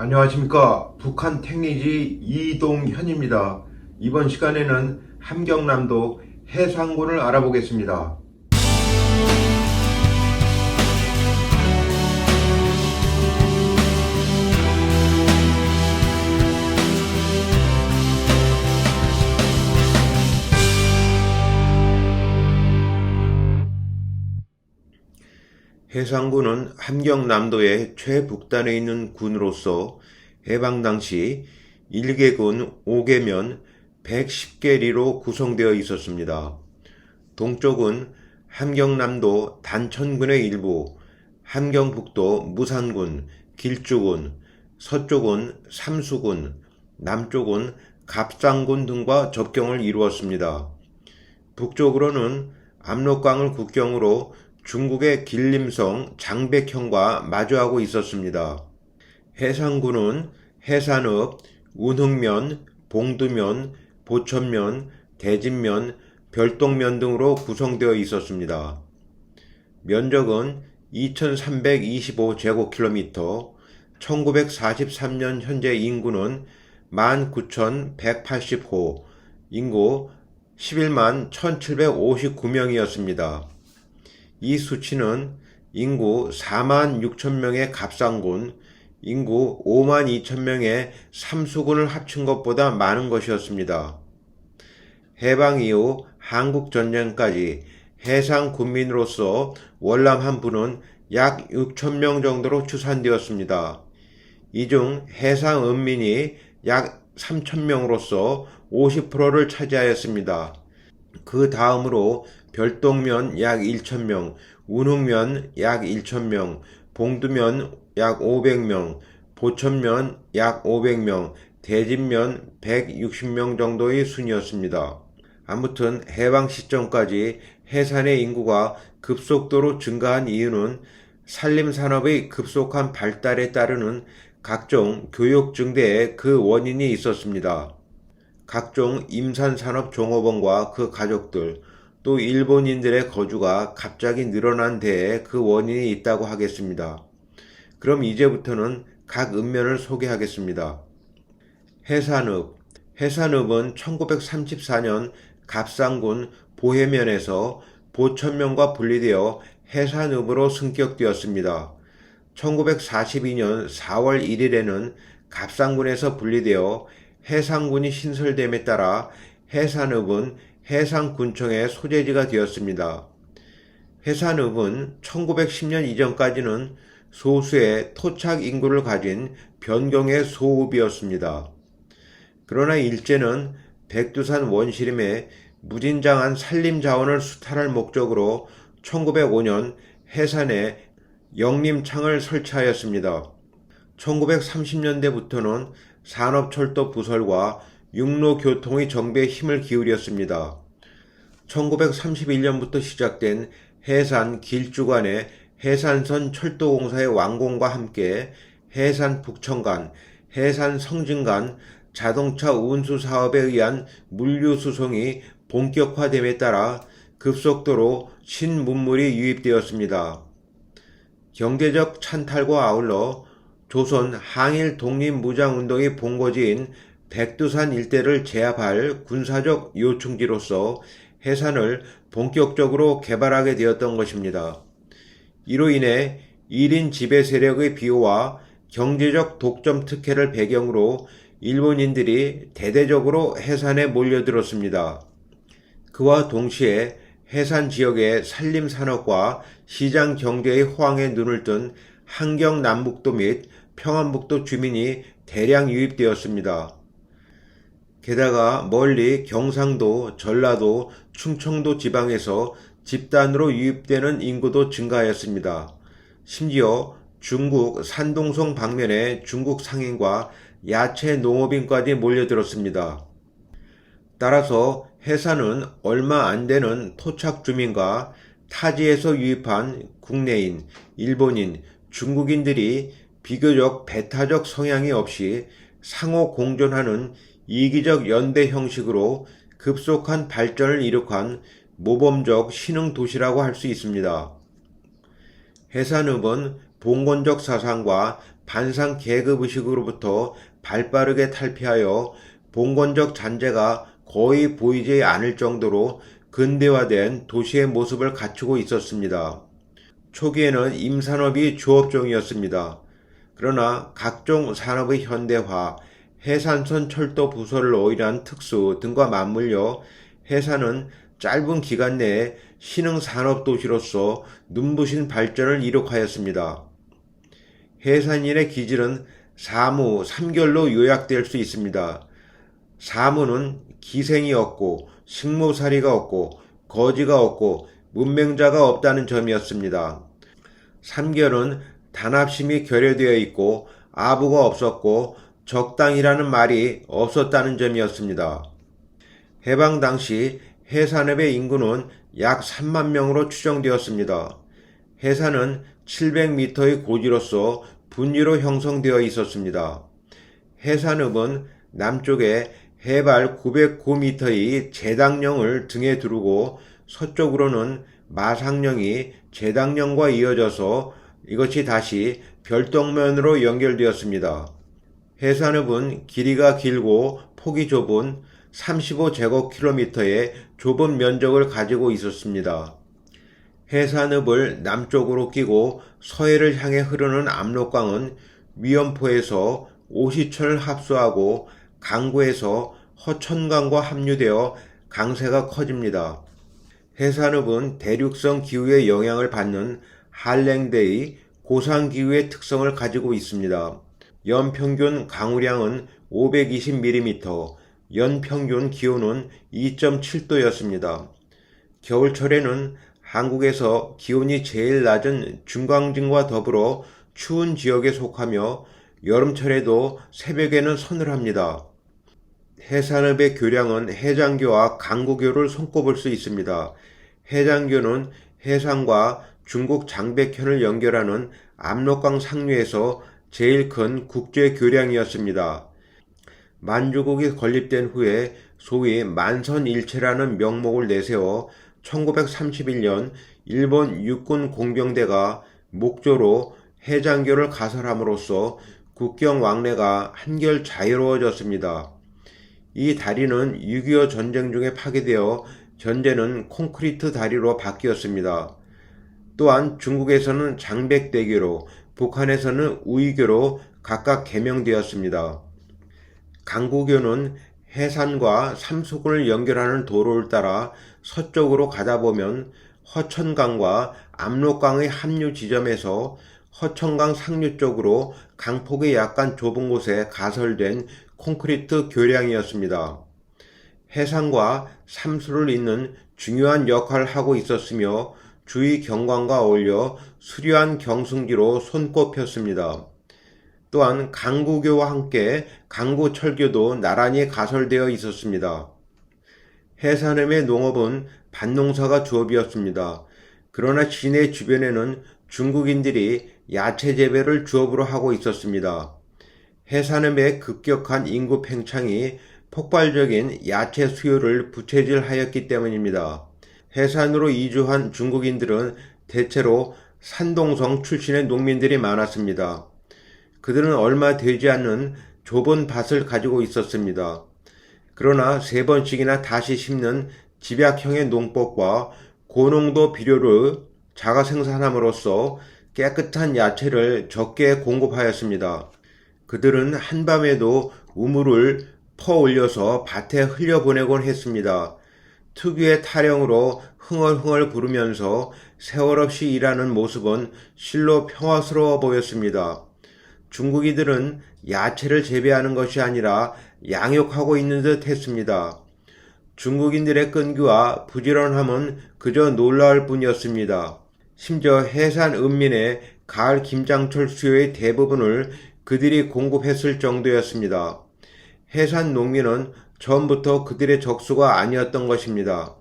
안녕하십니까. 북한 택리지 이동현입니다. 이번 시간에는 함경남도 해상군을 알아보겠습니다. 해상군은 함경남도의 최북단에 있는 군으로서 해방 당시 1개군 5개면 110개리로 구성되어 있었습니다. 동쪽은 함경남도 단천군의 일부, 함경북도 무산군, 길주군, 서쪽은 삼수군, 남쪽은 갑상군 등과 접경을 이루었습니다. 북쪽으로는 압록강을 국경으로 중국의 길림성 장백현과 마주하고 있었습니다. 해상군은 해산읍, 운흥면, 봉두면, 보천면, 대진면, 별동면 등으로 구성되어 있었습니다. 면적은 2325제곱킬로미터, 1943년 현재 인구는 19,180호, 인구 11만 1,759명이었습니다. 이 수치는 인구 4만 6천 명의 갑상군, 인구 5만 2천 명의 삼수군을 합친 것보다 많은 것이었습니다. 해방 이후 한국 전쟁까지 해상 군민으로서 월남 한부는 약 6천 명 정도로 추산되었습니다. 이 중 해상 은민이 약 3천 명으로서 50%를 차지하였습니다. 그 다음으로 별동면 약 1,000명, 운흥면 약 1,000명, 봉두면 약 500명, 보천면 약 500명, 대진면 160명 정도의 순이었습니다. 아무튼 해방 시점까지 해산의 인구가 급속도로 증가한 이유는 산림산업의 급속한 발달에 따르는 각종 교육 증대에 그 원인이 있었습니다. 각종 임산산업 종업원과 그 가족들, 또 일본인들의 거주가 갑자기 늘어난 데에 그 원인이 있다고 하겠습니다. 그럼 이제부터는 각 읍면을 소개하겠습니다. 해산읍. 해산읍은 1934년 갑상군 보해면에서 보천면과 분리되어 해산읍으로 승격되었습니다. 1942년 4월 1일에는 갑상군에서 분리되어 해상군이 신설됨에 따라 해산읍은 해상군청의 소재지가 되었습니다. 해산읍은 1910년 이전까지는 소수의 토착 인구를 가진 변경의 소읍이었습니다. 그러나 일제는 백두산 원시림에 무진장한 산림 자원을 수탈할 목적으로 1905년 해산에 영림창을 설치하였습니다. 1930년대부터는 산업철도 부설과 육로 교통의 정비에 힘을 기울였습니다. 1931년부터 시작된 해산 길주간의 해산선 철도공사의 완공과 함께 해산 북천간, 해산 성진간 자동차 운수 사업에 의한 물류 수송이 본격화됨에 따라 급속도로 신문물이 유입되었습니다. 경제적 찬탈과 아울러 조선 항일 독립 무장운동의 본거지인 백두산 일대를 제압할 군사적 요충지로서 해산을 본격적으로 개발하게 되었던 것입니다. 이로 인해 1인 지배 세력의 비호와 경제적 독점 특혜를 배경으로 일본인들이 대대적으로 해산에 몰려들었습니다. 그와 동시에 해산 지역의 산림 산업과 시장 경제의 호황에 눈을 뜬 한경 남북도 및 평안북도 주민이 대량 유입되었습니다. 게다가 멀리 경상도, 전라도, 충청도 지방에서 집단으로 유입되는 인구도 증가하였습니다. 심지어 중국 산동성 방면에 중국 상인과 야채 농업인까지 몰려들었습니다. 따라서 해산은 얼마 안 되는 토착 주민과 타지에서 유입한 국내인, 일본인, 중국인들이 비교적 배타적 성향이 없이 상호 공존하는 이기적 연대 형식으로 급속한 발전을 이룩한 모범적 신흥 도시라고 할 수 있습니다. 해산읍은 봉건적 사상과 반상 계급 의식으로부터 발빠르게 탈피하여 봉건적 잔재가 거의 보이지 않을 정도로 근대화된 도시의 모습을 갖추고 있었습니다. 초기에는 임산업이 주업종이었습니다. 그러나 각종 산업의 현대화, 해산선 철도 부설을 오일한 특수 등과 맞물려 해산은 짧은 기간 내에 신흥 산업 도시로서 눈부신 발전을 이룩하였습니다. 해산일의 기질은 사무, 삼결로 요약될 수 있습니다. 사무는 기생이 없고 식모살이가 없고 거지가 없고 문맹자가 없다는 점이었습니다. 삼결은 단합심이 결여되어 있고 아부가 없었고 적당이라는 말이 없었다는 점이었습니다. 해방 당시 해산읍의 인구는 약 3만 명으로 추정되었습니다. 해산은 700m의 고지로서 분지로 형성되어 있었습니다. 해산읍은 남쪽에 해발 909m의 제당령을 등에 두르고 서쪽으로는 마상령이 제당령과 이어져서 이것이 다시 별동면으로 연결되었습니다. 해산읍은 길이가 길고 폭이 좁은 35제곱킬로미터의 좁은 면적을 가지고 있었습니다. 해산읍을 남쪽으로 끼고 서해를 향해 흐르는 압록강은 위원포에서 오시천을 합수하고 강구에서 허천강과 합류되어 강세가 커집니다. 해산읍은 대륙성 기후의 영향을 받는 한랭대의 고산기후의 특성을 가지고 있습니다. 연평균 강우량은 520mm, 연평균 기온은 2.7도였습니다. 겨울철에는 한국에서 기온이 제일 낮은 중광진과 더불어 추운 지역에 속하며 여름철에도 새벽에는 서늘합니다. 해산읍의 교량은 해장교와 강구교를 손꼽을 수 있습니다. 해장교는 해상과 중국 장백현을 연결하는 압록강 상류에서 제일 큰 국제 교량이었습니다. 만주국이 건립된 후에 소위 만선일체라는 명목을 내세워 1931년 일본 육군 공병대가 목조로 해장교를 가설함으로써 국경 왕래가 한결 자유로워졌습니다. 이 다리는 6.25 전쟁 중에 파괴되어 현재는 콘크리트 다리로 바뀌었습니다. 또한 중국에서는 장백대교로, 북한에서는 우이교로 각각 개명되었습니다. 강구교는 해산과 삼수군을 연결하는 도로를 따라 서쪽으로 가다 보면 허천강과 압록강의 합류 지점에서 허천강 상류 쪽으로 강폭이 약간 좁은 곳에 가설된 콘크리트 교량이었습니다. 해상과 삼수를 잇는 중요한 역할을 하고 있었으며 주위 경관과 어울려 수려한 경승지로 손꼽혔습니다. 또한 강구교와 함께 강구철교도 나란히 가설되어 있었습니다. 해산음의 농업은 밭농사가 주업이었습니다. 그러나 시내 주변에는 중국인들이 야채 재배를 주업으로 하고 있었습니다. 해산음의 급격한 인구 팽창이 폭발적인 야채 수요를 부채질하였기 때문입니다. 해산으로 이주한 중국인들은 대체로 산동성 출신의 농민들이 많았습니다. 그들은 얼마 되지 않는 좁은 밭을 가지고 있었습니다. 그러나 세 번씩이나 다시 심는 집약형의 농법과 고농도 비료를 자가 생산함으로써 깨끗한 야채를 적게 공급하였습니다. 그들은 한밤에도 우물을 퍼 올려서 밭에 흘려보내곤 했습니다. 특유의 타령으로 흥얼흥얼 부르면서 세월 없이 일하는 모습은 실로 평화스러워 보였습니다. 중국이들은 야채를 재배하는 것이 아니라 양육하고 있는 듯 했습니다. 중국인들의 끈기와 부지런함은 그저 놀라울 뿐이었습니다. 심지어 해산 은민의 가을 김장철 수요의 대부분을 그들이 공급했을 정도였습니다. 해산 농민은 처음부터 그들의 적수가 아니었던 것입니다.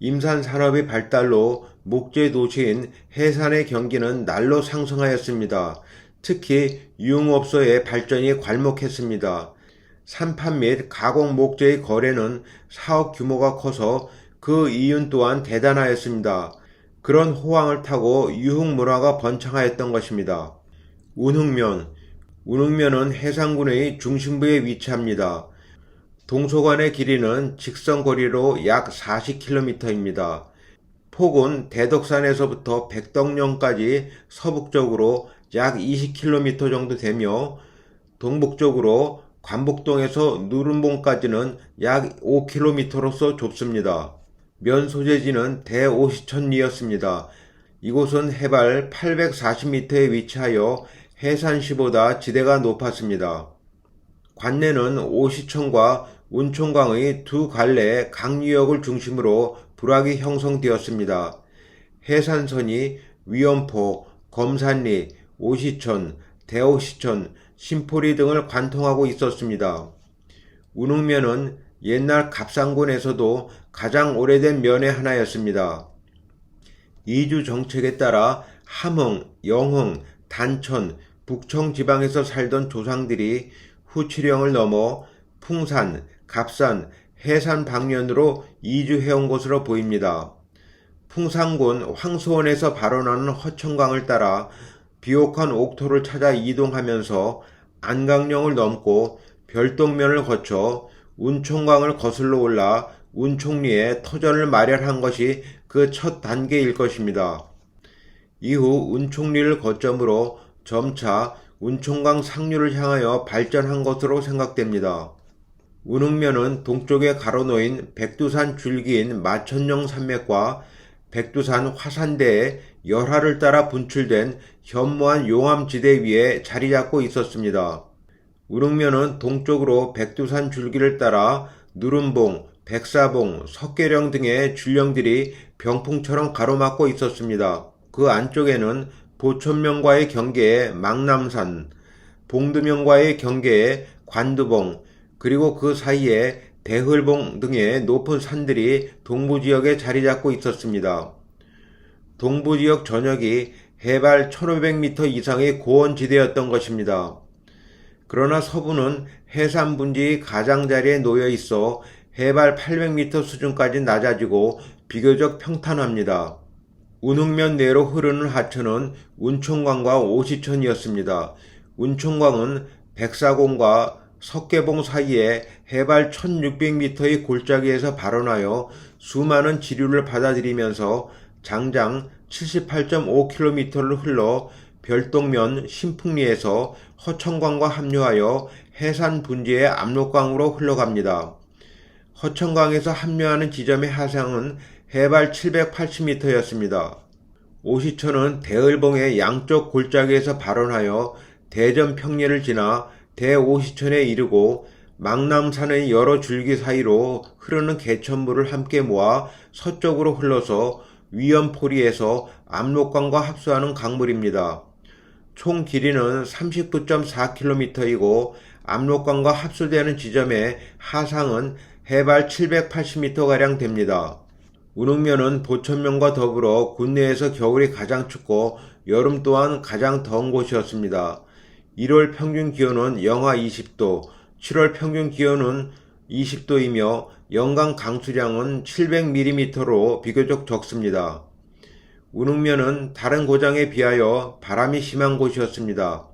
임산 산업의 발달로 목재 도시인 해산의 경기는 날로 상승하였습니다. 특히 유흥업소의 발전이 괄목했습니다. 산판 및 가공 목재의 거래는 사업 규모가 커서 그 이윤 또한 대단하였습니다. 그런 호황을 타고 유흥 문화가 번창하였던 것입니다. 운흥면 운흥면은 해상군의 중심부에 위치합니다. 동서간의 길이는 직선 거리로 약 40km입니다. 폭은 대덕산에서부터 백덕령까지 서북쪽으로 약 20km 정도 되며 동북쪽으로 관북동에서 누른봉까지는 약 5km로서 좁습니다. 면 소재지는 대오시천리였습니다. 이곳은 해발 840m에 위치하여 해산시보다 지대가 높았습니다. 관내는 오시천과 운총강의 두 갈래 강유역을 중심으로 불악이 형성되었습니다. 해산선이 위원포, 검산리, 오시천, 대오시천, 심포리 등을 관통하고 있었습니다. 운흥면은 옛날 갑상군에서도 가장 오래된 면의 하나였습니다. 이주 정책에 따라 함흥, 영흥, 단천, 북청 지방에서 살던 조상들이 후치령을 넘어 풍산, 갑산, 해산 방면으로 이주해온 것으로 보입니다. 풍산군 황소원에서 발원하는 허천강을 따라 비옥한 옥토를 찾아 이동하면서 안강령을 넘고 별동면을 거쳐 운총강을 거슬러 올라 운총리에 터전을 마련한 것이 그 첫 단계일 것입니다. 이후 운총리를 거점으로 점차 운총강 상류를 향하여 발전한 것으로 생각됩니다. 운흥면은 동쪽에 가로놓인 백두산 줄기인 마천령 산맥과 백두산 화산대의 열하를 따라 분출된 현무한 용암지대 위에 자리 잡고 있었습니다. 우릉면은 동쪽으로 백두산 줄기를 따라 누름봉, 백사봉, 석계령 등의 줄령들이 병풍처럼 가로막고 있었습니다. 그 안쪽에는 보천명과의 경계에 망남산, 봉두명과의 경계에 관두봉, 그리고 그 사이에 대흘봉 등의 높은 산들이 동부지역에 자리 잡고 있었습니다. 동부지역 전역이 해발 1500m 이상의 고원지대였던 것입니다. 그러나 서부는 해산 분지 가장자리에 놓여 있어 해발 800m 수준까지 낮아지고 비교적 평탄합니다. 운흥면 내로 흐르는 하천은 운총강과 오시천이었습니다. 운총강은 백사공과 석계봉 사이에 해발 1600m의 골짜기에서 발원하여 수많은 지류를 받아들이면서 장장 78.5km를 흘러 별동면 신풍리에서 허천강과 합류하여 해산 분지의 압록강으로 흘러갑니다. 허천강에서 합류하는 지점의 하상은 해발 780m였습니다. 오시천은 대을봉의 양쪽 골짜기에서 발원하여 대전 평리를 지나 대오시천에 이르고 망남산의 여러 줄기 사이로 흐르는 개천물을 함께 모아 서쪽으로 흘러서 위연포리에서 압록강과 합수하는 강물입니다. 총 길이는 39.4km이고 압록강과 합수되는 지점의 하상은 해발 780m가량 됩니다. 운흥면은 보천면과 더불어 국내에서 겨울이 가장 춥고 여름 또한 가장 더운 곳이었습니다. 1월 평균 기온은 영하 20도, 7월 평균 기온은 20도이며 연간 강수량은 700mm로 비교적 적습니다. 운흥면은 다른 고장에 비하여 바람이 심한 곳이었습니다.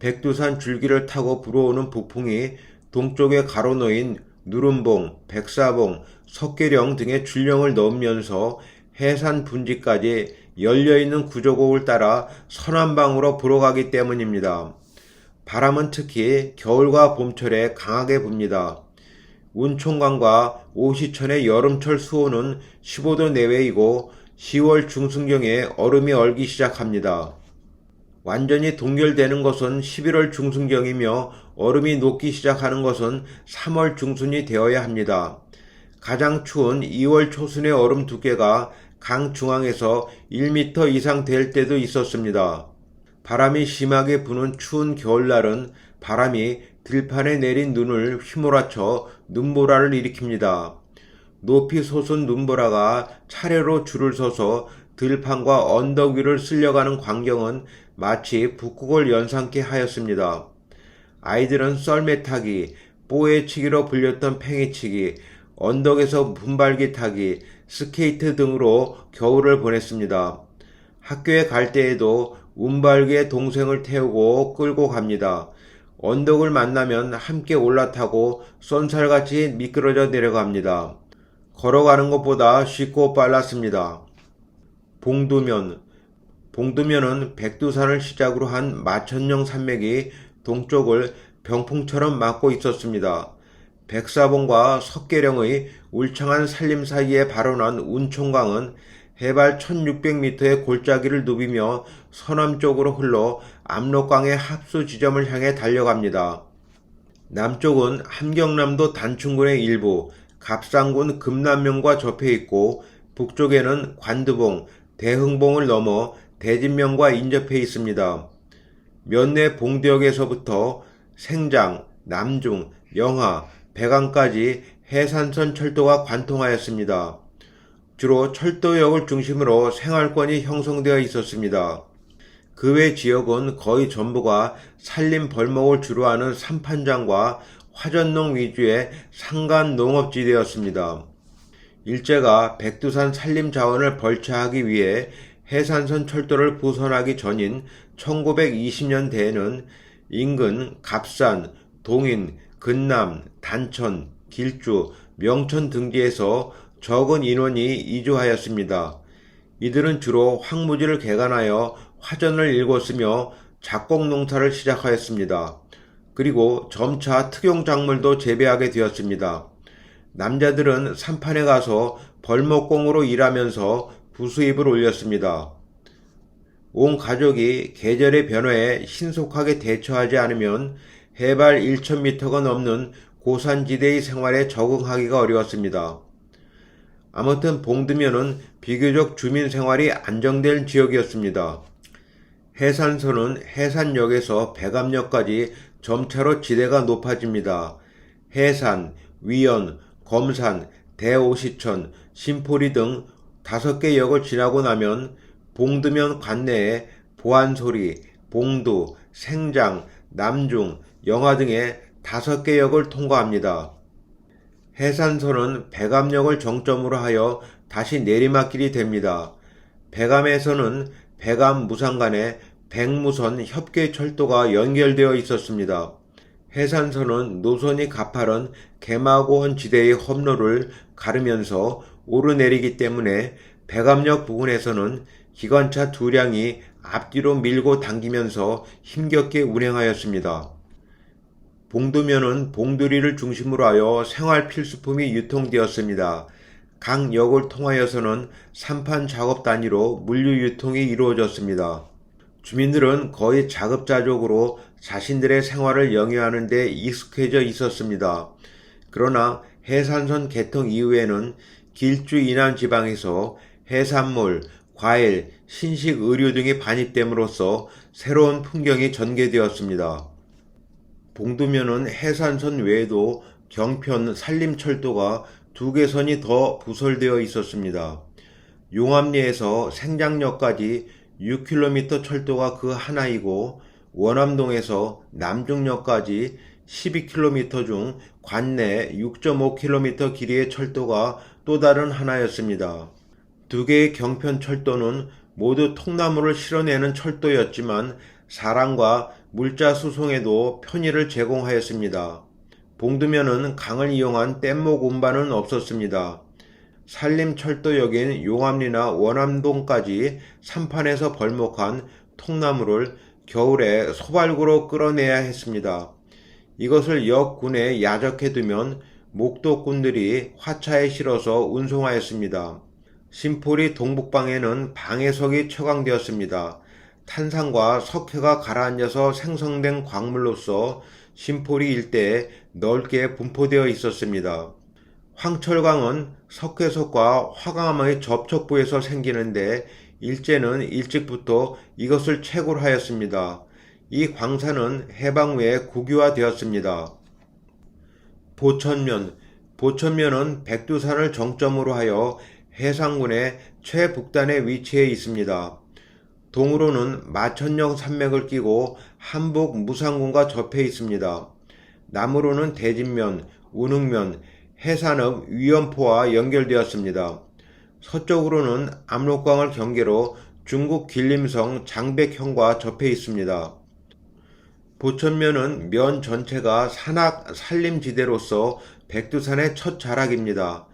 백두산 줄기를 타고 불어오는 북풍이 동쪽에 가로놓인 누름봉, 백사봉, 석계령 등의 줄령을 넘으면서 해산 분지까지 열려있는 구조곡을 따라 서남방으로 불어가기 때문입니다. 바람은 특히 겨울과 봄철에 강하게 붑니다. 운총강과 오시천의 여름철 수온은 15도 내외이고 10월 중순경에 얼음이 얼기 시작합니다. 완전히 동결되는 것은 11월 중순경이며 얼음이 녹기 시작하는 것은 3월 중순이 되어야 합니다. 가장 추운 2월 초순의 얼음 두께가 강 중앙에서 1m 이상 될 때도 있었습니다. 바람이 심하게 부는 추운 겨울날은 바람이 들판에 내린 눈을 휘몰아쳐 눈보라를 일으킵니다. 높이 솟은 눈보라가 차례로 줄을 서서 들판과 언덕 위를 쓸려가는 광경은 마치 북극을 연상케 하였습니다. 아이들은 썰매 타기, 뽀에 치기로 불렸던 팽이 치기, 언덕에서 분발기 타기, 스케이트 등으로 겨울을 보냈습니다. 학교에 갈 때에도 운발기에 동생을 태우고 끌고 갑니다. 언덕을 만나면 함께 올라타고 쏜살같이 미끄러져 내려갑니다. 걸어가는 것보다 쉽고 빨랐습니다. 봉두면 봉두면은 백두산을 시작으로 한 마천령 산맥이 동쪽을 병풍처럼 막고 있었습니다. 백사봉과 석계령의 울창한 산림 사이에 발원한 운총강은 해발 1600m의 골짜기를 누비며 서남쪽으로 흘러 압록강의 합수 지점을 향해 달려갑니다. 남쪽은 함경남도 단충군의 일부, 갑상군 금남면과 접해 있고 북쪽에는 관두봉, 대흥봉을 넘어 대진면과 인접해 있습니다. 면내 봉대역에서부터 생장, 남중, 영하, 백안까지 해산선 철도가 관통하였습니다. 주로 철도역을 중심으로 생활권이 형성되어 있었습니다. 그 외 지역은 거의 전부가 산림 벌목을 주로 하는 산판장과 화전농 위주의 상간 농업지대였습니다. 일제가 백두산 산림 자원을 벌채하기 위해 해산선 철도를 부선하기 전인 1920년대에는 인근 갑산, 동인, 근남, 단천, 길주, 명천 등지에서 적은 인원이 이주하였습니다. 이들은 주로 황무지를 개간하여 화전을 일궜으며 작곡 농사를 시작하였습니다. 그리고 점차 특용 작물도 재배하게 되었습니다. 남자들은 산판에 가서 벌목공으로 일하면서 부수입을 올렸습니다. 온 가족이 계절의 변화에 신속하게 대처하지 않으면 해발 1,000m가 넘는 고산지대의 생활에 적응하기가 어려웠습니다. 아무튼 봉드면은 비교적 주민 생활이 안정된 지역이었습니다. 해산선은 해산역에서 백암역까지 점차로 지대가 높아집니다. 해산, 위연, 검산, 대오시천, 신포리 등 다섯 개 역을 지나고 나면 봉드면 관내에 보안소리, 봉두, 생장, 남중, 영화 등의 다섯 개 역을 통과합니다. 해산선은 백암역을 정점으로 하여 다시 내리막길이 됩니다. 백암에서는 백암 무상 간에 백무선 협계 철도가 연결되어 있었습니다. 해산선은 노선이 가파른 개마고원 지대의 험로를 가르면서 오르내리기 때문에 백암역 부근에서는 기관차 두 량이 앞뒤로 밀고 당기면서 힘겹게 운행하였습니다. 봉두면은 봉두리를 중심으로 하여 생활 필수품이 유통되었습니다. 각 역을 통하여서는 산판 작업 단위로 물류 유통이 이루어졌습니다. 주민들은 거의 자급자족으로 자신들의 생활을 영위하는 데 익숙해져 있었습니다. 그러나 해산선 개통 이후에는 길주 이남 지방에서 해산물, 과일, 신식 의류 등이 반입됨으로써 새로운 풍경이 전개되었습니다. 봉두면은 해산선 외에도 경편 산림철도가 두 개선이 더 부설되어 있었습니다. 용암리에서 생장역까지 6km 철도가 그 하나이고 원암동에서 남중역까지 12km 중 관내 6.5km 길이의 철도가 또 다른 하나였습니다. 두 개의 경편 철도는 모두 통나무를 실어내는 철도였지만 사람과 물자 수송에도 편의를 제공하였습니다. 봉두면은 강을 이용한 뗏목 운반은 없었습니다. 산림철도역인 용암리나 원암동까지 산판에서 벌목한 통나무를 겨울에 소발구로 끌어내야 했습니다. 이것을 역 군에 야적해 두면 목도꾼들이 화차에 실어서 운송하였습니다. 심포리 동북방에는 방해석이 처강되었습니다. 탄산과 석회가 가라앉아서 생성된 광물로서 심포리 일대에 넓게 분포되어 있었습니다. 황철강은 석회석과 화강암의 접촉부에서 생기는데 일제는 일찍부터 이것을 채굴 하였습니다. 이 광산은 해방 후에 국유화되었습니다. 보천면 보천면은 백두산을 정점으로 하여 해상군의 최북단에 위치해 있습니다. 동으로는 마천령 산맥을 끼고 한복 무상군과 접해 있습니다. 남으로는 대진면, 운흥면, 해산읍 위연포와 연결되었습니다. 서쪽으로는 압록강을 경계로 중국 길림성 장백현과 접해 있습니다. 보천면은 면 전체가 산악 산림지대로서 백두산의 첫 자락입니다.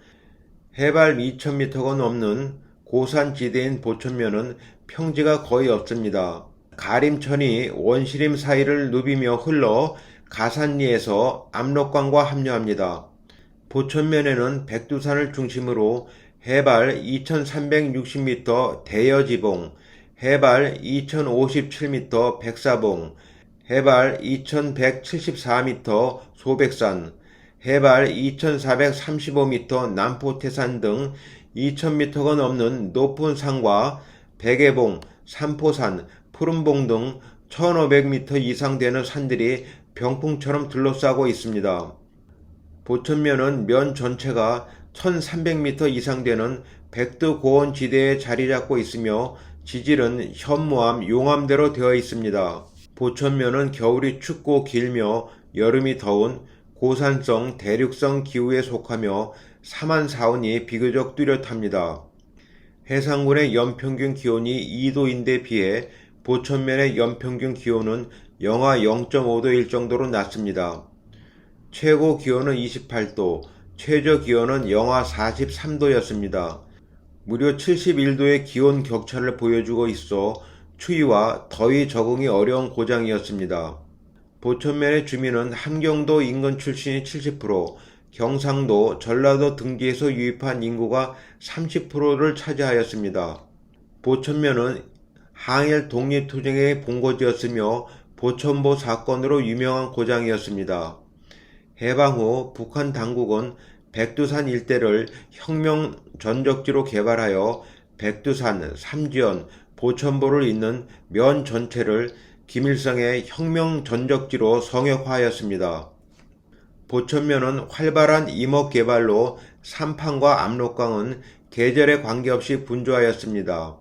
해발 2000m가 넘는 고산지대인 보천면은 평지가 거의 없습니다. 가림천이 원시림 사이를 누비며 흘러 가산리에서 압록강과 합류합니다. 보천면에는 백두산을 중심으로 해발 2360m 대여지봉, 해발 2057m 백사봉, 해발 2174m 소백산, 해발 2435m 남포태산 등 2000m가 넘는 높은 산과 백예봉, 삼포산, 푸른봉 등 1500m 이상 되는 산들이 병풍처럼 둘러싸고 있습니다. 보천면은 면 전체가 1300m 이상 되는 백두 고원 지대에 자리 잡고 있으며 지질은 현무암, 용암대로 되어 있습니다. 보천면은 겨울이 춥고 길며 여름이 더운 고산성 대륙성 기후에 속하며 사만사온이 비교적 뚜렷합니다. 해상군의 연평균 기온이 2도인데 비해 보천면의 연평균 기온은 영하 0.5도일 정도로 낮습니다. 최고 기온은 28도, 최저 기온은 영하 43도였습니다. 무려 71도의 기온 격차를 보여주고 있어 추위와 더위 적응이 어려운 고장이었습니다. 보천면의 주민은 함경도 인근 출신이 70%, 경상도, 전라도 등지에서 유입한 인구가 30%를 차지하였습니다. 보천면은 항일 독립투쟁의 본거지였으며 보천보 사건으로 유명한 고장이었습니다. 해방 후 북한 당국은 백두산 일대를 혁명 전적지로 개발하여 백두산, 삼지연, 보천보를 잇는 면 전체를 김일성의 혁명 전적지로 성역화하였습니다. 보천면은 활발한 임업 개발로 삼판과 압록강은 계절에 관계없이 분주하였습니다.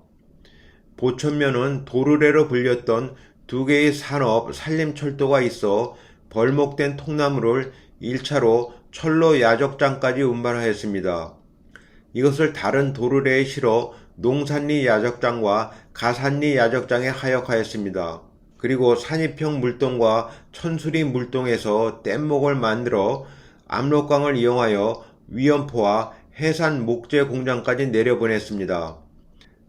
보천면은 도르래로 불렸던 두 개의 산업 산림철도가 있어 벌목된 통나무를 1차로 철로 야적장까지 운반하였습니다. 이것을 다른 도르래에 실어 농산리 야적장과 가산리 야적장에 하역하였습니다. 그리고 산이평 물동과 천수리 물동에서 뗏목을 만들어 압록강을 이용하여 위연포와 해산 목재 공장까지 내려보냈습니다.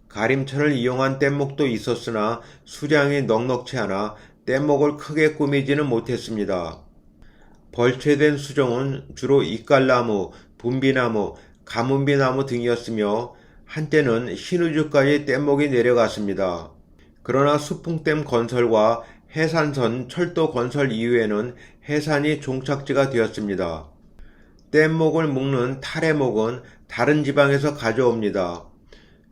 가림천을 이용한 뗏목도 있었으나 수량이 넉넉치 않아 뗏목을 크게 꾸미지는 못했습니다. 벌채된 수종은 주로 이깔나무, 분비나무, 가문비나무 등이었으며 한때는 신우주까지 뗏목이 내려갔습니다. 그러나 수풍댐 건설과 해산선 철도 건설 이후에는 해산이 종착지가 되었습니다. 뗏목을 묶는 타래목은 다른 지방에서 가져옵니다.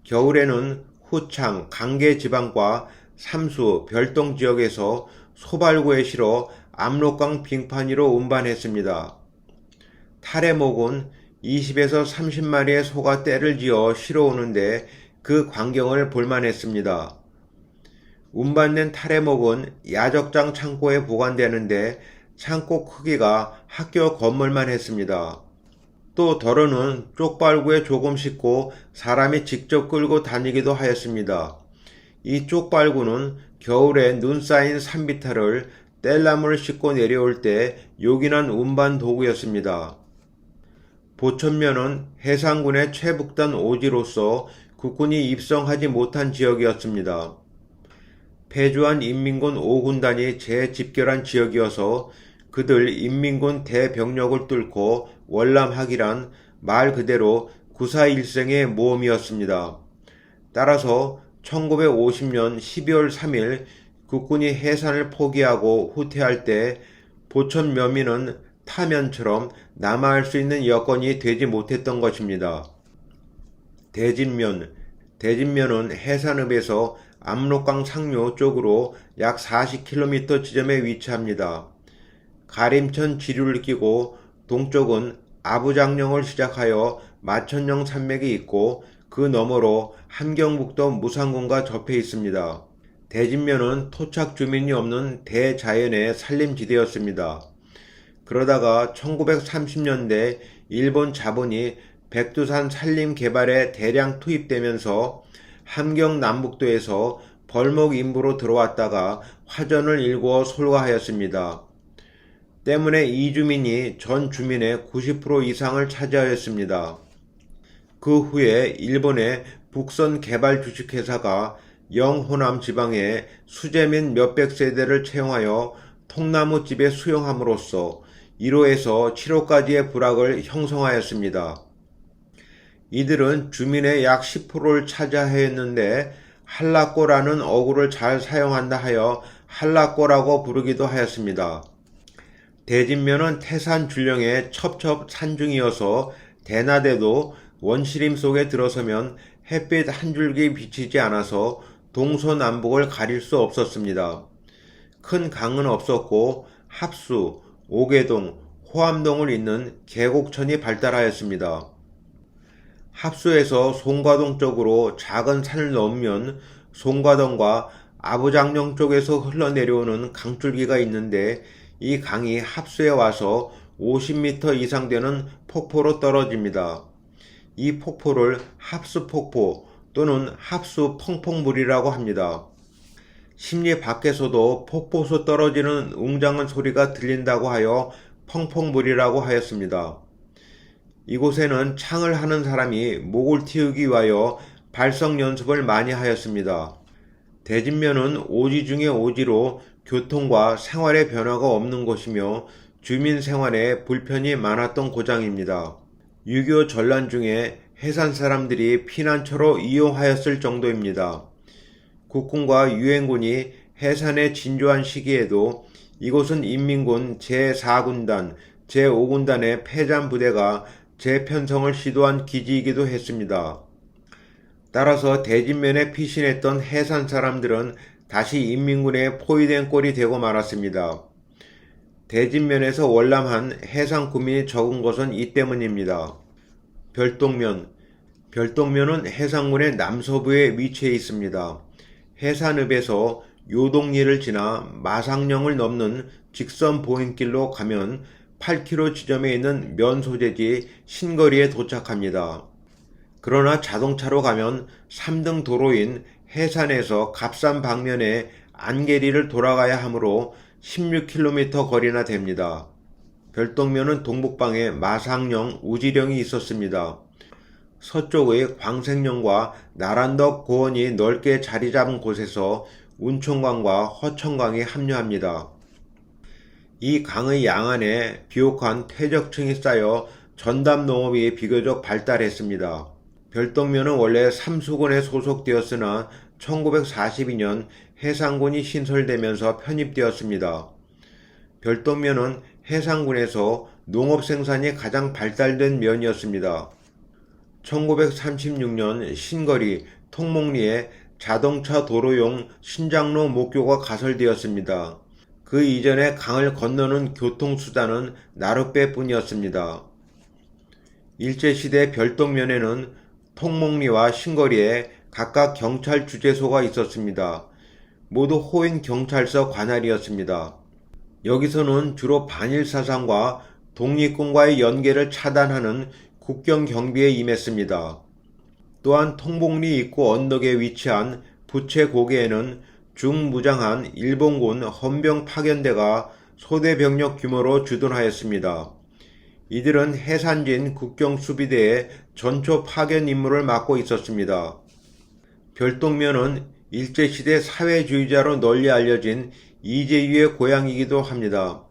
겨울에는 후창, 강계 지방과 삼수, 별동 지역에서 소발구에 실어 압록강 빙판 위로 운반했습니다. 타래목은 20에서 30마리의 소가 떼를 지어 실어오는데 그 광경을 볼만했습니다. 운반된 타래목은 야적장 창고에 보관되는데 창고 크기가 학교 건물만 했습니다. 또 덜어는 쪽발구에 조금 싣고 사람이 직접 끌고 다니기도 하였습니다. 이 쪽발구는 겨울에 눈 쌓인 산비탈을 뗄나무를 싣고 내려올 때 요긴한 운반 도구였습니다. 보천면은 해상군의 최북단 오지로서 국군이 입성하지 못한 지역이었습니다. 폐주한 인민군 5군단이 재집결한 지역이어서 그들 인민군 대병력을 뚫고 월남하기란 말 그대로 구사 일생의 모험이었습니다. 따라서 1950년 12월 3일 국군이 해산을 포기하고 후퇴할 때 보천 면민은 타면처럼 남아할 수 있는 여건이 되지 못했던 것입니다. 대진면 대진면은 해산읍에서 압록강 상류 쪽으로 약 40km 지점에 위치합니다. 가림천 지류를 끼고 동쪽은 아부장령을 시작하여 마천령 산맥이 있고 그 너머로 함경북도 무산군과 접해 있습니다. 대진면은 토착 주민이 없는 대자연의 산림지대였습니다. 그러다가 1930년대 일본 자본이 백두산 산림 개발에 대량 투입되면서 함경 남북도에서 벌목 인부로 들어왔다가 화전을 일구어 솔가하였습니다. 때문에 이주민이 전 주민의 90% 이상을 차지하였습니다. 그 후에 일본의 북선 개발 주식회사가 영호남 지방에 수재민 몇백 세대를 채용하여 통나무집에 수용함으로써 1호에서 7호까지의 부락을 형성하였습니다. 이들은 주민의 약 10%를 차지하였는데 한라꼬라는 어구를 잘 사용한다 하여 한라꼬라고 부르기도 하였습니다. 대진면은 태산 줄령의 첩첩 산중이어서 대낮에도 원시림 속에 들어서면 햇빛 한 줄기 비치지 않아서 동서남북을 가릴 수 없었습니다. 큰 강은 없었고 합수, 오계동, 호암동을 잇는 계곡천이 발달하였습니다. 합수에서 송과동 쪽으로 작은 산을 넘으면 송과동과 아부장령 쪽에서 흘러내려오는 강줄기가 있는데 이 강이 합수에 와서 50m 이상 되는 폭포로 떨어집니다. 이 폭포를 합수폭포 또는 합수 펑펑물이라고 합니다. 심리 밖에서도 폭포수 떨어지는 웅장한 소리가 들린다고 하여 펑펑물이라고 하였습니다. 이곳에는 창을 하는 사람이 목을 틔우기 위하여 발성 연습을 많이 하였습니다. 대진면은 오지 중의 오지로 교통과 생활의 변화가 없는 곳이며 주민 생활에 불편이 많았던 고장입니다. 6.25 전란 중에 해산 사람들이 피난처로 이용하였을 정도입니다. 국군과 유엔군이 해산에 진주한 시기에도 이곳은 인민군 제4군단, 제5군단의 패잔 부대가 재편성을 시도한 기지이기도 했습니다. 따라서 대진면에 피신했던 해산 사람들은 다시 인민군에 포위된 꼴이 되고 말았습니다. 대진면에서 월남한 해상 구민이 적은 것은 이 때문입니다. 별동면 별동면은 해상군의 남서부에 위치해 있습니다. 해산읍에서 요동리를 지나 마상령을 넘는 직선 보행길로 가면 8km 지점에 있는 면 소재지 신거리에 도착합니다. 그러나 자동차로 가면 3등 도로인 해산에서 갑산 방면에 안개리를 돌아가야 하므로 16km 거리나 됩니다. 별동면은 동북방에 마상령, 우지령이 있었습니다. 서쪽의 광생령과 나란덕 고원이 넓게 자리 잡은 곳에서 운총강과 허천강이 합류합니다. 이 강의 양안에 비옥한 퇴적층이 쌓여 전담 농업이 비교적 발달했습니다. 별동면은 원래 삼수군에 소속되었으나 1942년 해상군이 신설되면서 편입되었습니다. 별동면은 해상군에서 농업 생산이 가장 발달된 면이었습니다. 1936년 신거리 통목리에 자동차 도로용 신장로 목교가 가설되었습니다. 그 이전에 강을 건너는 교통수단은 나룻배 뿐이었습니다. 일제시대 별동면에는 통목리와 신거리에 각각 경찰 주재소가 있었습니다. 모두 호인 경찰서 관할이었습니다. 여기서는 주로 반일 사상과 독립군과의 연계를 차단하는 국경 경비에 임했습니다. 또한 통복리 입구 언덕에 위치한 부채 고개에는 중무장한 일본군 헌병 파견대가 소대 병력 규모로 주둔하였습니다. 이들은 해산진 국경수비대의 전초 파견 임무를 맡고 있었습니다. 별동면은 일제시대 사회주의자로 널리 알려진 이재유의 고향이기도 합니다.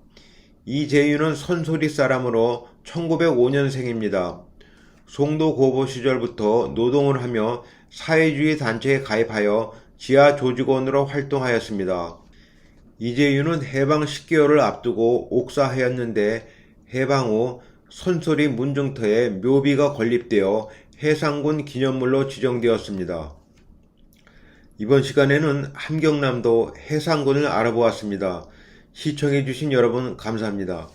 이재유는 선소리 사람으로 1905년생입니다. 송도 고보 시절부터 노동을 하며 사회주의 단체에 가입하여 지하 조직원으로 활동하였습니다. 이재유는 해방 10개월을 앞두고 옥사하였는데 해방 후 선소리 문중터에 묘비가 건립되어 해상군 기념물로 지정되었습니다. 이번 시간에는 함경남도 해상군을 알아보았습니다. 시청해주신 여러분 감사합니다.